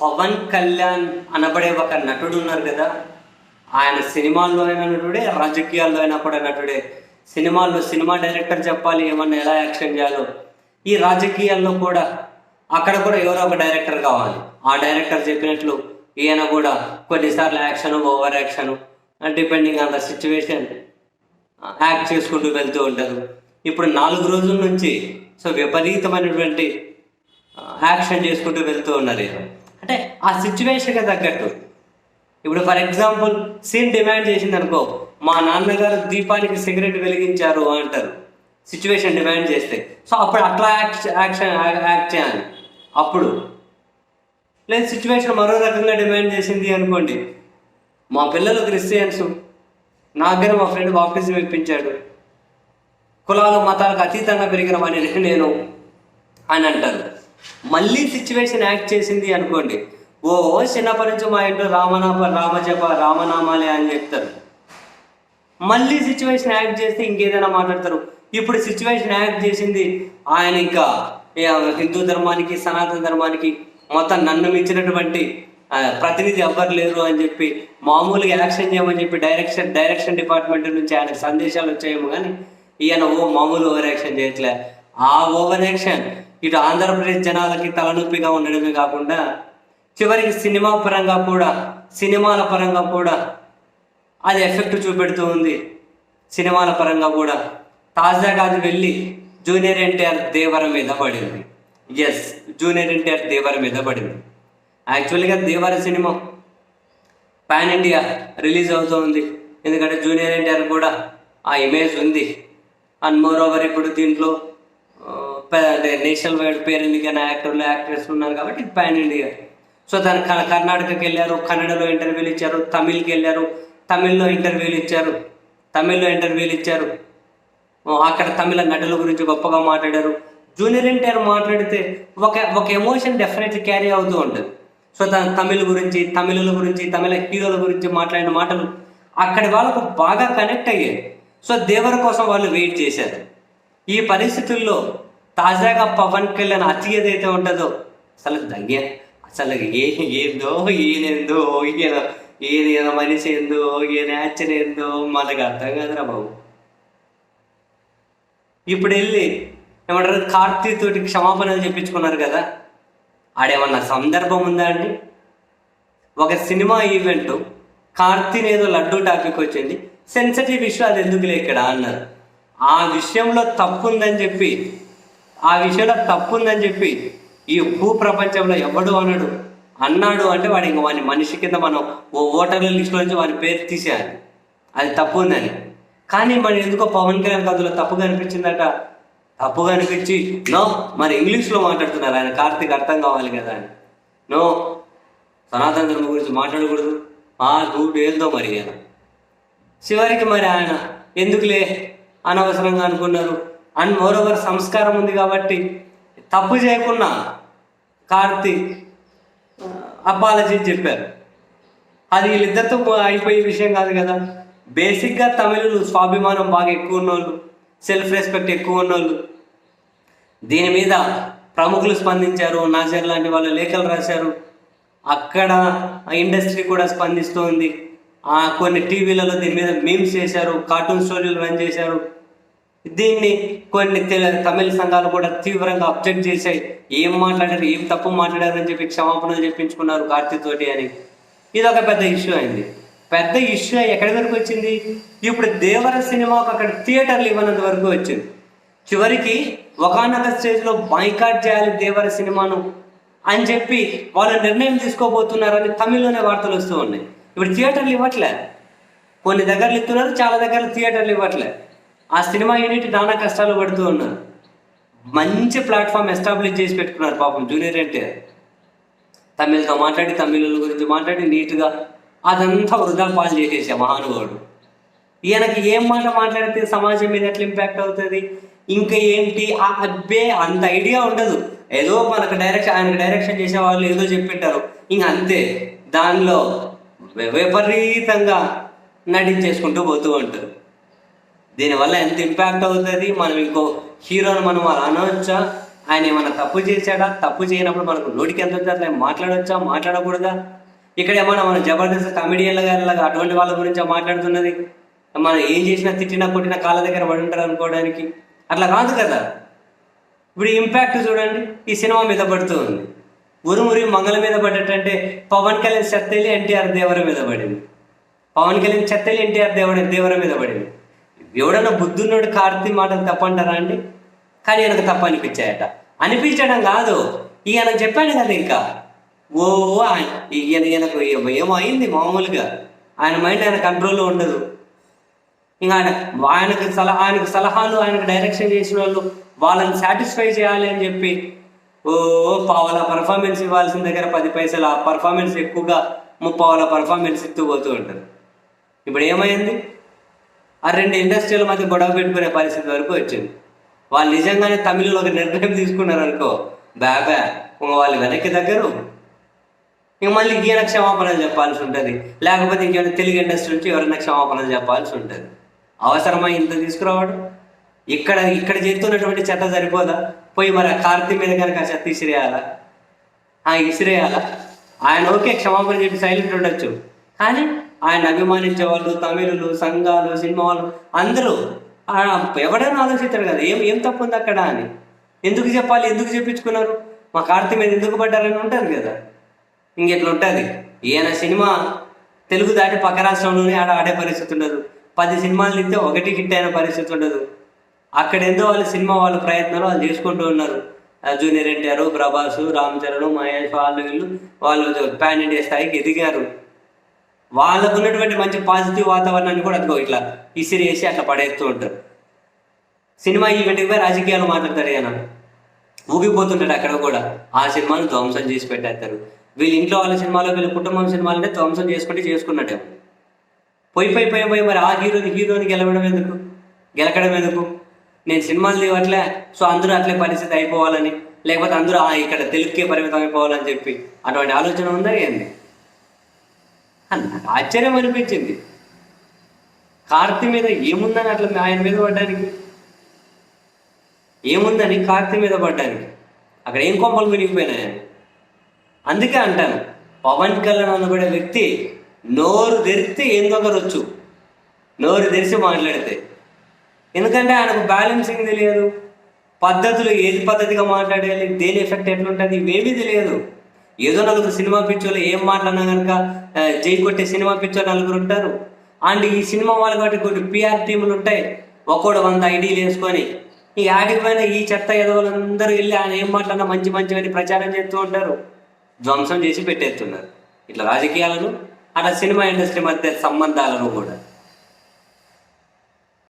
పవన్ కళ్యాణ్ అనబడే ఒక నటుడు ఉన్నారు కదా ఆయన సినిమాల్లో అయినా నటుడే రాజకీయాల్లో అయినా కూడా నటుడే. సినిమాల్లో సినిమా డైరెక్టర్ చెప్పాలి ఏమన్నా ఎలా యాక్షన్ చేయాలో. ఈ రాజకీయాల్లో కూడా అక్కడ కూడా ఎవరో ఒక డైరెక్టర్ కావాలి. ఆ డైరెక్టర్ చెప్పినట్లు ఈయన కూడా కొన్నిసార్లు action over action depending on the situation act చేసుకుంటూ వెళ్తూ ఉంటారు. ఇప్పుడు నాలుగు రోజుల నుంచి సో విపరీతమైనటువంటి యాక్షన్ చేసుకుంటూ వెళ్తూ ఉన్నారు ఆ సిచ్యువేషన్కి తగ్గట్టు. ఇప్పుడు ఫర్ ఎగ్జాంపుల్ సీన్ డిమాండ్ చేసింది అనుకో మా నాన్నగారు దీపానికి సిగరెట్ వెలిగించారు అంటారు. సిచ్యువేషన్ డిమాండ్ చేస్తే. సో అప్పుడు అట్లా యాక్ట్ యాక్షన్ యాక్ట్ చేయాలి. అప్పుడు. లేదు సిచ్యువేషన్ మరో రకంగా డిమాండ్ చేసింది అనుకోండి. మా పిల్లలు క్రిస్టియన్స్. నా దగ్గర మా ఫ్రెండ్ బాప్టిజం ఇప్పించాడు. కులాలు మతాలకు అతీతంగా పెరిగిన వాడిని నేను అని అంటారు. మళ్ళీ సిచ్యువేషన్ యాక్ట్ చేసింది అనుకోండి. ఓ చిన్నప్పటి నుంచి మా ఇంట్లో రామనామ రామజప రామనామాలే అని చెప్తారు. మళ్ళీ సిచ్యువేషన్ యాక్ట్ చేస్తే ఇంకేదైనా మాట్లాడతారు. ఇప్పుడు సిచ్యువేషన్ యాక్ట్ చేసింది ఆయన ఇంకా హిందూ ధర్మానికి సనాతన ధర్మానికి మొత్తం నన్ను మించినటువంటి ప్రతినిధి ఎవ్వరు లేరు అని చెప్పి మామూలుగా యాక్షన్ చేయమని చెప్పి డైరెక్షన్ డైరెక్షన్ డిపార్ట్మెంట్ నుంచి ఆయన సందేశాలు వచ్చాయేమో కానీ ఈయన ఓ మామూలు ఓవర్ యాక్షన్ చేయట్లే. ఆ ఓవర్ యాక్షన్ ఇటు ఆంధ్రప్రదేశ్ జనాలకి తలనొప్పిగా ఉండడమే కాకుండా చివరికి సినిమా పరంగా కూడా సినిమాల పరంగా కూడా అది ఎఫెక్ట్ చూపెడుతూ ఉంది. సినిమాల పరంగా కూడా. తాజాగా అది వెళ్ళి జూనియర్ ఎన్టీఆర్ దేవర మీద పడింది. ఎస్ జూనియర్ ఎన్టీఆర్ దేవర మీద పడింది. యాక్చువల్గా Devara cinema pan India release అవుతూ ఉంది ఎందుకంటే జూనియర్ ఎన్టీఆర్ కూడా ఆ ఇమేజ్ ఉంది. అండ్ మోర్ ఓవర్ ఇప్పుడు దీంట్లో అంటే నేషనల్ వైడ్ పేరెందుకైన యాక్టర్లు యాక్ట్రెస్ ఉన్నారు కాబట్టి పాన్ ఇండియా సో దాని క- కర్ణాటకకి వెళ్ళారు కన్నడలో ఇంటర్వ్యూలు ఇచ్చారు తమిళ్కి వెళ్ళారు తమిళ్ళో ఇంటర్వ్యూలు ఇచ్చారు తమిళ్ళో ఇంటర్వ్యూలు ఇచ్చారు. అక్కడ తమిళ నటుల గురించి గొప్పగా మాట్లాడారు. జూనియర్ ఎన్టీఆర్ మాట్లాడితే ఒక ఒక ఎమోషన్ డెఫినెట్లీ క్యారీ అవుతూ ఉంటుంది. సో తన తమిళ గురించి తమిళుల గురించి తమిళ హీరోల గురించి మాట్లాడిన మాటలు అక్కడి వాళ్ళకు బాగా కనెక్ట్ అయ్యాయి. సో దేవర కోసం వాళ్ళు వెయిట్ చేశారు. ఈ పరిస్థితుల్లో తాజాగా పవన్ కళ్యాణ్ అతి ఏదైతే ఉంటుందో అసలు దగ్గర అసలు ఏ ఏందో ఈయనేందో ఈయన ఈయన ఈయన మనిషి ఏందో ఈయన యాక్షన్ ఏందో మనకు అర్థం కాదురా బాబు. ఇప్పుడు వెళ్ళి ఏమంటారు కార్తీ తోటి క్షమాపణలు చెప్పించుకున్నారు కదా. ఆడేమన్నా సందర్భం ఉందా అండి? ఒక సినిమా ఈవెంట్ కార్తీన్ ఏదో లడ్డూ టాపిక్ వచ్చింది సెన్సిటివ్ ఇష్యూ అది ఎందుకులే ఇక్కడ అన్నారు. ఆ విషయంలో తప్పు ఉందని చెప్పి ఆ విషయంలో తప్పు ఉందని చెప్పి ఈ భూ ప్రపంచంలో ఎవడు అనడు? అన్నాడు అంటే వాడు ఇంక వాని మనిషి కింద మనం ఓ ఓటర్ల లిస్టులో నుంచి వాని పేరు తీసేయాలి. అది తప్పు ఉందని. కానీ మరి ఎందుకో పవన్ కళ్యాణ్ అందులో తప్పుగా అనిపించిందట తప్పుగా అనిపించి నో మరి ఇంగ్లీష్లో మాట్లాడుతున్నారు ఆయన. కార్తీక్ అర్థం కావాలి కదా అని. నో సనాతన ధర్మం గురించి మాట్లాడకూడదు. ఆ దూడు ఏందో మరి ఆయన చివరికి మరి ఆయన ఎందుకులే? అనవసరంగా అనుకున్నారు. అండ్ మోరోవర్ సంస్కారం ఉంది కాబట్టి తప్పు చేయకుండా కార్తీక్ అపాలజీ చెప్పారు. అది వీళ్ళిద్దరితో అయిపోయే విషయం కాదు కదా. బేసిక్గా తమిళులు స్వాభిమానం బాగా ఎక్కువ ఉన్నోళ్ళు సెల్ఫ్ రెస్పెక్ట్ ఎక్కువ ఉన్నోళ్ళు. దీని మీద ప్రముఖులు స్పందించారు నాజర్ లాంటి వాళ్ళు లేఖలు రాశారు. అక్కడ ఇండస్ట్రీ కూడా స్పందిస్తోంది. ఆ కొన్ని టీవీలలో దీని మీద మీమ్స్ చేశారు కార్టూన్ స్టోరీలు రన్ చేశారు. దీన్ని కొన్ని తమిళ సంఘాలు కూడా తీవ్రంగా అబ్జెక్ట్ చేశాయి. ఏం మాట్లాడారు ఏం తప్పు మాట్లాడారు అని చెప్పి క్షమాపణలు చెప్పించుకున్నారు కార్తీక్ తోటి అని. ఇది ఒక పెద్ద ఇష్యూ అయింది. పెద్ద ఇష్యూ ఎక్కడి వరకు వచ్చింది? ఇప్పుడు దేవర సినిమాకు అక్కడ థియేటర్లు ఇవ్వనంత వరకు వచ్చింది. చివరికి ఒకనొక స్టేజ్లో బాయ్కాట్ చేయాలి దేవర సినిమాను అని చెప్పి వాళ్ళు నిర్ణయం తీసుకోబోతున్నారని తమిళ్ళోనే వార్తలు వస్తూ ఉన్నాయి. ఇప్పుడు థియేటర్లు ఇవ్వట్లే. కొన్ని దగ్గరలు ఇస్తున్నారు చాలా దగ్గర థియేటర్లు ఇవ్వట్లే. ఆ సినిమా యూనిట్ నానా కష్టాలు పడుతూ ఉన్నారు. మంచి ప్లాట్ఫామ్ ఎస్టాబ్లిష్ చేసి పెట్టుకున్నారు పాపం జూనియర్ ఎన్టీఆర్. తమిళ్తో మాట్లాడి తమిళుల గురించి మాట్లాడి నీట్గా అదంతా వృధా పాలు చేసేసే మహానుభావుడు. ఈయనకి ఏం మాట మాట్లాడితే సమాజం మీద ఎట్లా ఇంపాక్ట్ అవుతుంది? ఇంకా ఏంటి? ఆ అబ్బే అంత ఐడియా ఉండదు. ఏదో మనకు డైరెక్షన్ ఆయనకు డైరెక్షన్ చేసే వాళ్ళు ఏదో చెప్పింటారు. ఇంక అంతే. దానిలో విపరీతంగా నటించేసుకుంటూ పోతూ ఉంటారు. దీనివల్ల ఎంత ఇంపాక్ట్ అవుతుంది? మనం ఇంకో హీరోని మనం అలా అనవచ్చా? ఆయన ఏమైనా తప్పు చేశాడా? తప్పు చేయనప్పుడు మనకు నోటికి ఎంత వచ్చి అట్లా మాట్లాడొచ్చా? మాట్లాడకూడదా? ఇక్కడ ఏమైనా మన జబర్దస్త్ కమెడియన్ల గారిలాగా అటువంటి వాళ్ళ గురించి మాట్లాడుతున్నది? మనం ఏం చేసినా తిట్టినా కొట్టినా కాళ్ళ దగ్గర పడి ఉంటారు అనుకోవడానికి. అట్లా కాదు కదా? ఇప్పుడు ఇంపాక్ట్ చూడండి. ఈ సినిమా మీద పడుతూ ఉంది ఉరుమురి మంగళ మీద పడ్డటంటే పవన్ కళ్యాణ్ చెత్తలి ఎన్టీఆర్ దేవర మీద పడింది. పవన్ కళ్యాణ్ చెత్తలి ఎన్టీఆర్ దేవర దేవర మీద పడింది. ఎవడన్నా బుద్ధున్నోడు కార్తీ మాటలు తప్పంటారా అండి? కానీ ఆయనకు తప్ప అనిపించాయట. అనిపించడం కాదు. ఈయన చెప్పాడు కదా ఇంకా. ఓ ఆయన ఈయన ఈయనకు ఏమో అయింది మామూలుగా? ఆయన మైండ్ ఆయన కంట్రోల్లో ఉండదు. ఇంకా ఆయన ఆయనకు సలహా ఆయనకు సలహాలు ఆయనకు డైరెక్షన్ చేసిన వాళ్ళు వాళ్ళని సాటిస్ఫై చేయాలి అని చెప్పి ఓ పావుల పర్ఫార్మెన్స్ ఇవ్వాల్సిన దగ్గర పది పైసలు ఆ పర్ఫార్మెన్స్ ఎక్కువగా ముప్పావుల పర్ఫార్మెన్స్ ఇస్తూ పోతూ ఉంటారు. ఇప్పుడు ఏమైంది? ఆ రెండు ఇండస్ట్రీల మధ్య గొడవ పెట్టుకునే పరిస్థితి వరకు వచ్చింది. వాళ్ళు నిజంగానే తమిళలో ఒక నిర్ణయం తీసుకున్నారు అనుకో బాబా ఇంక వాళ్ళు వెనక్కి దగ్గరు ఇంక మళ్ళీ ఈయన క్షమాపణలు చెప్పాల్సి ఉంటుంది. లేకపోతే ఇంకేమైనా తెలుగు ఇండస్ట్రీ నుంచి ఎవరైనా క్షమాపణలు చెప్పాల్సి ఉంటుంది. అవసరమా ఇంత తీసుకురావడం? ఇక్కడ ఇక్కడ చేస్తున్నటువంటి చెత్త సరిపోదా? పోయి మరి ఆ కార్తీ మీద కనుక ఆ చెత్త ఇసిరేయాలా? ఆ ఇసిరేయాలా? ఆయన ఓకే క్షమాపణ చెప్పి సైలెంట్ ఉండొచ్చు. కానీ ఆయన అభిమానించే వాళ్ళు తమిళులు సంఘాలు సినిమా వాళ్ళు అందరూ ఎవడైనా ఆలోచిస్తాడు కదా ఏం ఏం తప్పు ఉంది అక్కడ అని. ఎందుకు చెప్పాలి ఎందుకు చెప్పించుకున్నారు? మా కార్తీ మీద ఎందుకు పడ్డారని ఉంటుంది కదా. ఇంకెట్లా ఉంటుంది? ఈయన సినిమా తెలుగు దాటి పక్క రాష్ట్రంలోనే ఆడ ఆడే పరిస్థితి ఉండదు. పది సినిమాలు తింటే ఒకటి హిట్ అయిన పరిస్థితి ఉండదు. అక్కడ ఎంతో వాళ్ళ సినిమా వాళ్ళ ప్రయత్నాలు వాళ్ళు చేసుకుంటూ ఉన్నారు. జూనియర్ ఎన్టీఆర్ ప్రభాస్ రామ్ చరణ్ మహేష్ వాళ్ళు వీళ్ళు వాళ్ళు పాన్ ఇండియా స్థాయికి ఎదిగారు. వాళ్ళకు ఉన్నటువంటి మంచి పాజిటివ్ వాతావరణాన్ని కూడా అదిగో ఇట్లా ఇసిరి వేసి అట్లా పడేస్తూ ఉంటారు. సినిమా ఈవెంట్కి పోయి రాజకీయాలు మాట్లాడతాడు ఈయన ఊగిపోతుంటాడు అక్కడ కూడా. ఆ సినిమాను ధ్వంసం చేసి పెట్టేస్తారు. వీళ్ళ ఇంట్లో వాళ్ళ సినిమాలో వీళ్ళ కుటుంబం సినిమాలంటే ధ్వంసం చేసుకుంటే చేసుకున్నట్టే. పోయి పోయి పోయి పోయి మరి ఆ హీరోని హీరోని గెలవడం ఎందుకు? గెలకడం ఎందుకు? నేను సినిమాలు తీయట్లే సో అందరూ అట్లే పరిస్థితి అయిపోవాలని లేకపోతే అందరూ ఇక్కడ తెలుగుకే పరిమితం అయిపోవాలని చెప్పి అటువంటి ఆలోచన ఉందా ఏంది? ఆశ్చర్యం అనిపించింది. కార్తీ మీద ఏముందని అట్లా ఆయన మీద పడ్డానికి? ఏముందని కార్తీ మీద పడ్డానికి? అక్కడ ఏం కొంపలు వినిగిపోయినాయని అందుకే అంటాను పవన్ కళ్యాణ్ అనబడే వ్యక్తి నోరు తెరిస్తే ఏందొకరొచ్చు నోరు తెరిచి మాట్లాడితే. ఎందుకంటే ఆయనకు బ్యాలెన్సింగ్ తెలియదు. పద్ధతులు ఏది పద్ధతిగా మాట్లాడాలి దేని ఎఫెక్ట్ ఎట్లుంటుంది ఇవేమీ తెలియదు. ఏదో నలుగురు సినిమా పిచ్చోళ్ళు ఏం మాట్లాడినా కనుక జై కొట్టే సినిమా పిచ్చోళ్ళు నలుగురు ఉంటారు. అండ్ ఈ సినిమా వాళ్ళు కాబట్టి కొన్ని పిఆర్ టీములు ఉంటాయి. ఒక్కోడు వంద ఐడీలు వేసుకొని ఈ ఆడికి ఈ చెత్త ఎదవలందరూ వెళ్ళి ఆయన ఏం మాట్లాడినా మంచి మంచివని ప్రచారం చేస్తూ ఉంటారు. ధ్వంసం చేసి పెట్టేస్తున్నారు. ఇట్లా రాజకీయాలను అట్లా సినిమా ఇండస్ట్రీ మధ్య సంబంధాలను కూడా.